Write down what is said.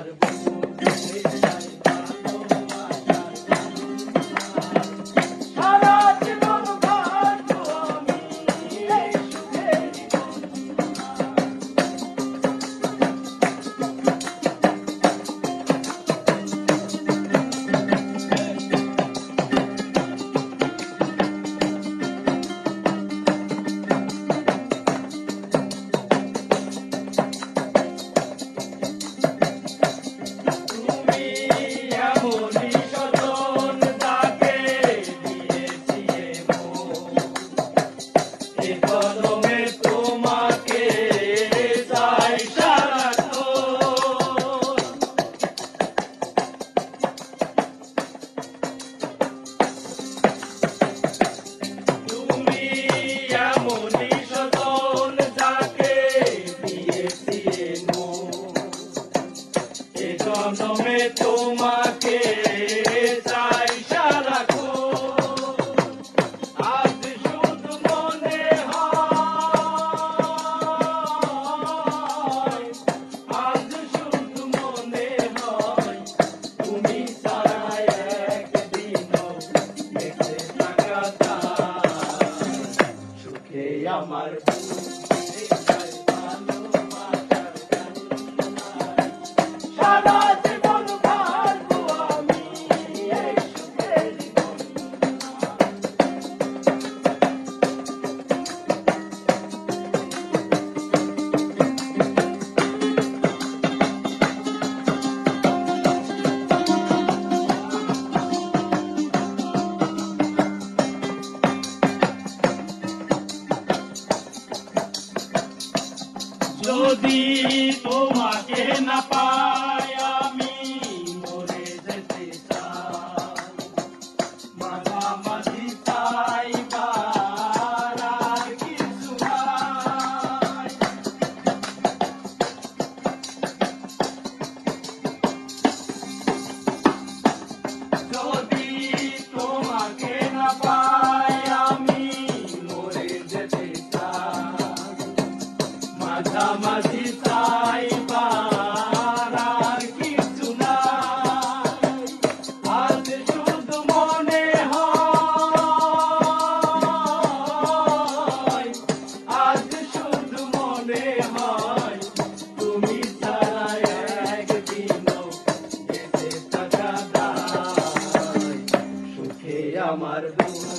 i how to whistle. এ জন্মে তোমাকে যদি তোমাকে না পাই amargo